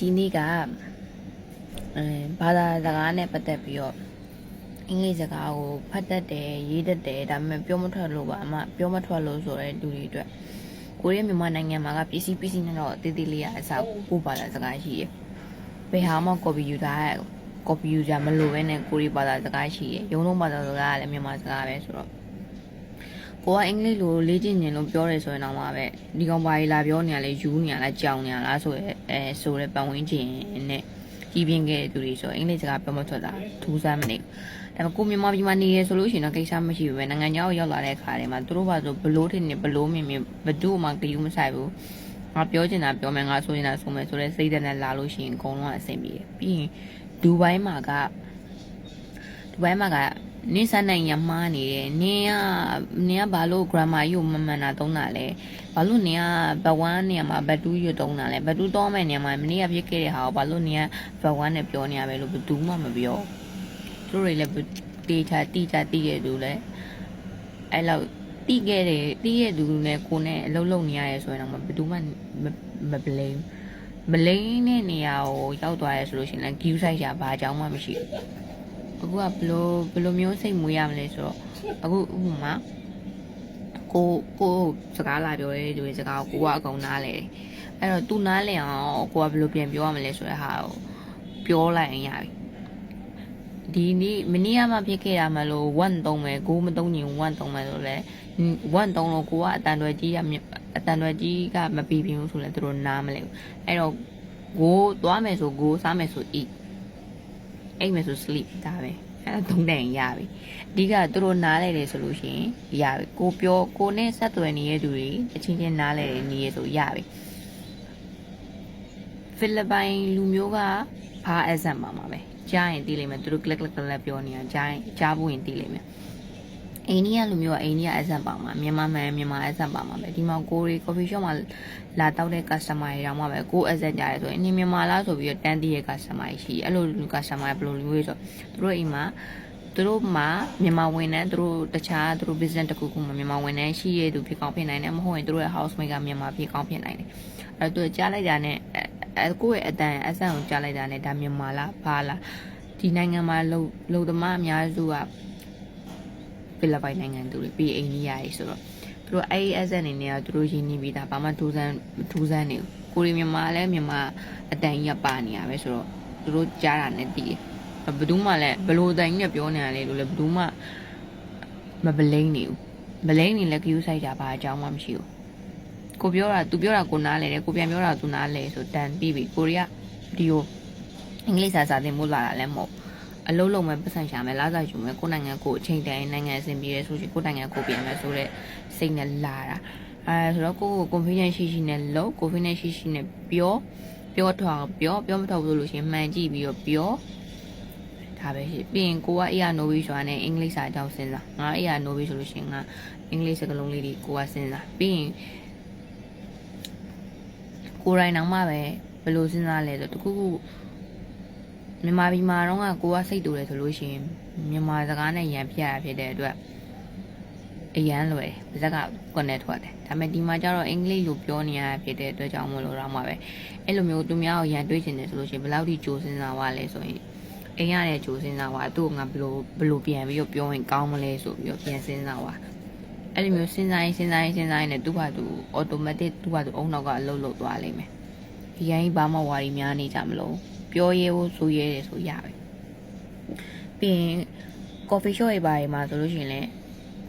ဒီနေ့ကအဲဘာသာစကားနဲ့ပတ်သက်ပြီးတော့အင်္ဂလိပ်စကားကိုဖတ်တတ်တယ်ရေးတတ်တယ်ဒါပေမဲ့ပြောမထွက်လို့ပါအမပြောမထွက်လို့ဆိုတဲ့လူတွေအတွက်ကိုရီးယားမြန်မာနိုင်ငံမှာကပစ္စည်းပစ္စည်းနဲ့တော့တည်တည်လေးရအစားကိုဘာသာစကားရှိတယ်ဘယ်ဟာမှ copy ယူတာ copy ယူကြမလို့ပဲနဲ့ကိုရီးဘာသာစကားရှိတယ်ရုံးလုံးဘာသာစကားကလည်းမြန်မာစကားပဲဆိုတော့ ကိုကအင်္ဂလိပ်လိုလေ့ကျင့်နေလို့ပြောတယ်ဆိုရင်တော့မှပဲဒီကောင်ဘာကြီးလာပြောနေရလဲယူနေရလားကြောင်နေရလားဆိုရဲအဲဆိုရဲပတ်ဝန်းကျင်နဲ့ကြီးပြင်းခဲ့တဲ့သူတွေဆိုအင်္ဂလိပ်စကားပြောမထွက်တာထူးဆန်းမနေဘူးဒါပေမဲ့ကိုမြန်မာပြည်မှာနေရဆိုလို့ရှိရင်တော့ကိစ္စမရှိဘူးပဲနိုင်ငံခြားကိုရောက်လာတဲ့အခါတွေမှာသူတို့ဘာဆိုဘလို့ထင်နေဘလို့မြင်မြင်ဘဒုမှကြည့်မဆိုင်ဘူးငါပြောချင်တာပြောမယ်ငါဆိုရင်တာဆိုမယ်ဆိုတဲ့စိတ်ဓာတ်နဲ့လာလို့ရှိရင်အကုန်လုံးအဆင်ပြေတယ်ပြီးရင်ဒူဘိုင်းမှာကဒူဘိုင်းမှာက နင်းစနိုင်ရမှားနေတယ်နင်းကနင်းကဘာလို့ grammar ကြီးကိုမမှန်တာသုံးတာလဲဘာလို့နင်းကဘတ်1နေရာမှာဘတ်2ရွတ်သုံးတာလဲဘတ်2သုံးမဲ့နေရာမှာမနေ့ကဖြစ်ခဲ့တဲ့ဟာကိုဘာလို့နင်းကဘတ်1နဲ့ပြောနေရပဲလို့ဘယ်သူမှမပြောသူတို့တွေလည်းတေချာတိချာတိခဲ့သူလဲအဲ့လောက်တိခဲ့တယ်တိခဲ့သူနဲ့ကိုနဲ့အလုံးလုံးနေရတယ်ဆိုရင်တော့ဘယ်သူမှမ blame မလိန်တဲ့နေရာကိုရောက်သွားရဲဆိုလို့ရှိရင်လည်း queue site ရဘာအကြောင်းမှမရှိဘူး အခုကဘလို့ဘလို့မျိုးစိတ်မွေးရမလဲဆိုတော့အခုဥပမာကိုကိုစကားလာပြောရဲသူရဲ့စကားကိုကိုကအကုန်နားလဲတယ်အဲ့တော့ तू နားလဲအောင်ကိုကဘလို့ပြန်ပြောရမလဲဆိုတဲ့ဟာကိုပြောလိုက်ရင်ရပြီဒီနေ့မနေ့ကမှဖြစ်ခဲ့တာမလို့1သုံးမယ်6မသုံးရင်1သုံးမယ်ဆိုလဲ1သုံးလို့ကိုကအတန်တွယ်ကြီးကအတန်တွယ်ကြီးကမပြီးပြင်းဘူးဆိုလဲသူတို့နားမလဲဘူးအဲ့တော့ကိုသွားမယ်ဆိုကိုစားမယ်ဆို eat အိတ်မယ်ဆို sleep ဒါပဲအဲ့ဒါသုံးတဲ့ရပြီအဓိကသူတို့နားလဲတယ်ဆိုလို့ရှိရင်ရပြီကိုပြောကိုနဲ့ဆက်သွယ်နေတဲ့သူတွေအချင်းချင်းနားလဲနေရဆိုရပြီဖိလစ်ပိုင်လူမျိုးကဘာအဇက်မှာမှာပဲကြားရင်သိလိမ့်မယ်သူတို့ click click click ပြောနေတာကြားရင်ကြားဖို့ရင်သိလိမ့်မယ် အိန္ဒိယလူမျိုးကအိန္ဒိယအဆက်ပါမှာမြန်မာမှန်မြန်မာအဆက်ပါမှာပဲဒီမှာကိုရီ coffee shop မှာလာတောက်တဲ့ customer တွေတောင်မှပဲကိုအဆက်ကြရဲဆိုရင်အင်းမြန်မာလားဆိုပြီးတော့တန်းတည့်ရဲ့ customer တွေရှိအဲ့လိုလူ customer ဘယ်လိုလူတွေဆိုသူတို့အိမ်မှာသူတို့မှာမြန်မာဝန်ထမ်းသူတို့တခြားသူတို့ business တခုခုမှာမြန်မာဝန်ထမ်းရှိရသူဖြစ်ကောင်းဖြစ်နိုင်တယ်မဟုတ်ရင်သူတို့ရဲ့ housemate ကမြန်မာဖြစ်ကောင်းဖြစ်နိုင်တယ်အဲ့တော့ကြားလိုက်တာနဲ့အဲကိုယ့်ရဲ့အတန်အဆန်ကိုကြားလိုက်တာနဲ့ဒါမြန်မာလားဘာလားဒီနိုင်ငံမှာလုံလုံသမားအများစုက ဖိလစ်ပိုင်နိုင်ငံသူတွေပြီးအိန္ဒိယတွေဆိုတော့သူတို့အဲ့ဒီအဆက်အနေနဲ့ကသူတို့ရင်းနှီးပြီးသားဘာမှထူးဆန်းထူးဆန်းနေဘူးကိုရီမြန်မာလည်းမြန်မာအတန်ကြီးကပါနေရပဲဆိုတော့သူတို့ကြားတာနဲ့တည်တယ်ဘယ်သူမှလည်းဘလို့တိုင်နဲ့ပြောနေရလဲလို့လည်းဘယ်သူမှမပလိမ့်နေဘူးမလိမ့်နေလည်း queue site တာဘာအကြောင်းမှမရှိဘူးကိုပြောတာ तू ပြောတာကိုနားလဲတယ်ကိုပြန်ပြောတာ तू နားလဲဆိုတန်ပြီးပြီကိုရီးယားဒီကိုအင်္ဂလိပ်စာစာသင်ဖို့လာတာလည်းမဟုတ် အလုံးလုံးပဲပတ်စံရှာမယ်လားစာယူမယ်ကိုနိုင်ငံကိုအချိန်တန်နိုင်ငံအဆင်ပြေတယ်ဆိုချင်ကိုနိုင်ငံကိုပြန်မယ်ဆိုတော့စိတ်နဲ့လာတာအဲဆိုတော့ကိုကို confidence ရှိရှိနဲ့လို့ confidence ရှိရှိနဲ့ပြောပြောထောင်ပြောပြောမထောက်ဘူးလို့ရှင်မှန်ကြည့်ပြီးတော့ပြောဒါပဲရှိပြီးရင်ကိုကအေးရနိုးပြီးဆိုတာနဲ့အင်္ဂလိပ်စာအကြောင်းစဉ်းစားငါအေးရနိုးပြီးဆိုလို့ရှင်ငါအင်္ဂလိပ်စကားလုံးလေးတွေကိုကစဉ်းစားပြီးရင်ကိုယ်တိုင်တော့မှပဲဘယ်လိုစဉ်းစားလဲဆိုတခုခု မြန်မာပြည်မှာတော့ကိုကစိတ်တူတယ်ဆိုလို့ရှိရင်မြန်မာစကားနဲ့ရန်ပြရဖြစ်တဲ့အတွက်အရန်လွယ်ပါဇက်ကကွန်နဲ့ထွက်တယ်ဒါပေမဲ့ဒီမှာကျတော့အင်္ဂလိပ်လိုပြောနေရဖြစ်တဲ့အတွက်ကြောင့်မလို့တော့မှပဲအဲ့လိုမျိုးသူများကိုရန်တွေးချင်တယ်ဆိုလို့ရှိရင်ဘယ်လောက်ထိကြိုးစင်းစားပါလဲဆိုရင်အိမ်ရတဲ့ကြိုးစင်းစားပါသူ့ကငါဘယ်လိုဘယ်လိုပြန်ပြီးတော့ပြောရင်ကောင်းမလဲဆိုပြီးတော့ပြန်စင်းစားပါအဲ့လိုမျိုးစဉ်းစားရင်စဉ်းစားရင်စဉ်းစားရင်လည်းသူ့ဘာသူ automatic သူ့ဘာသူအုံနောက်ကအလုပ်လုပ်သွားလိမ့်မယ်ဒီရင်ဘာမှဝါရီများနေကြမလို့ ပြောရဲဖို့ဆိုရဲတယ်ဆိုရပဲပြီးရင် coffee shop တွေပါတွေမှာဆိုလို့ရှိရင်လည်း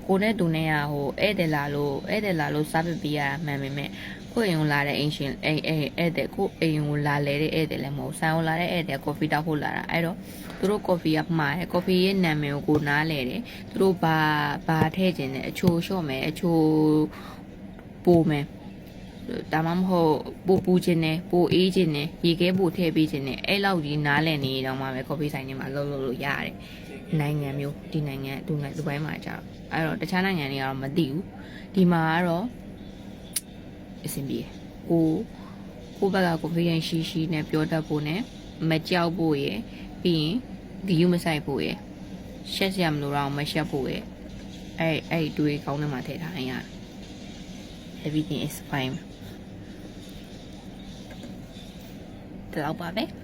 ကိုနဲ့တူနဲ့ရဟိုဧည့်သည်လာလို့ဧည့်သည်လာလို့စားပပေးရမှန်ပေမဲ့ကိုအိမ်ကိုလာတဲ့အင်ရှင်အဲအဲဧည့်သည်ကိုအိမ်ကိုလာလဲတဲ့ဧည့်သည်လည်းမဟုတ်ဆန်ကိုလာတဲ့ဧည့်သည် coffee တောက်ဖို့လာတာအဲ့တော့သူတို့ coffee ကမှားတယ် coffee ရဲ့နာမည်ကိုကိုနားလဲတယ်သူတို့ဘာဘာထည့်ခြင်းလဲအချိုလျှော့မယ်အချိုပို့မယ် ဒါမှမဟုတ်ပို့ပူခြင်းနဲ့ပို့အေးခြင်းနဲ့ရေခဲပို့ထည့်ပေးခြင်းနဲ့အဲ့လောက်ကြီးနားလည်နေတော့မှပဲ coffee ဆိုင်တွေမှာလှုပ်လှုပ်လို့ရတယ်နိုင်ငံမျိုးဒီနိုင်ငံဒုနိုင်ငံဒီဘိုင်းမှာကြာအဲ့တော့တခြားနိုင်ငံတွေကတော့မသိဘူးဒီမှာကတော့အဆင်ပြေကိုကိုဘက်က confidence ရှိရှိနဲ့ပြောတတ်ဖို့နဲ့မကြောက်ဖို့ရယ်ပြီးရင်ဒီယူမဆိုင်ဖို့ရယ်ရှက်စရာမလိုတော့မရှက်ဖို့ရယ်အဲ့အဲ့တွေးကောင်းတဲ့မှာထည့်ထားရင်ရတယ် everything is fine ဒီလောက်ပါပဲ။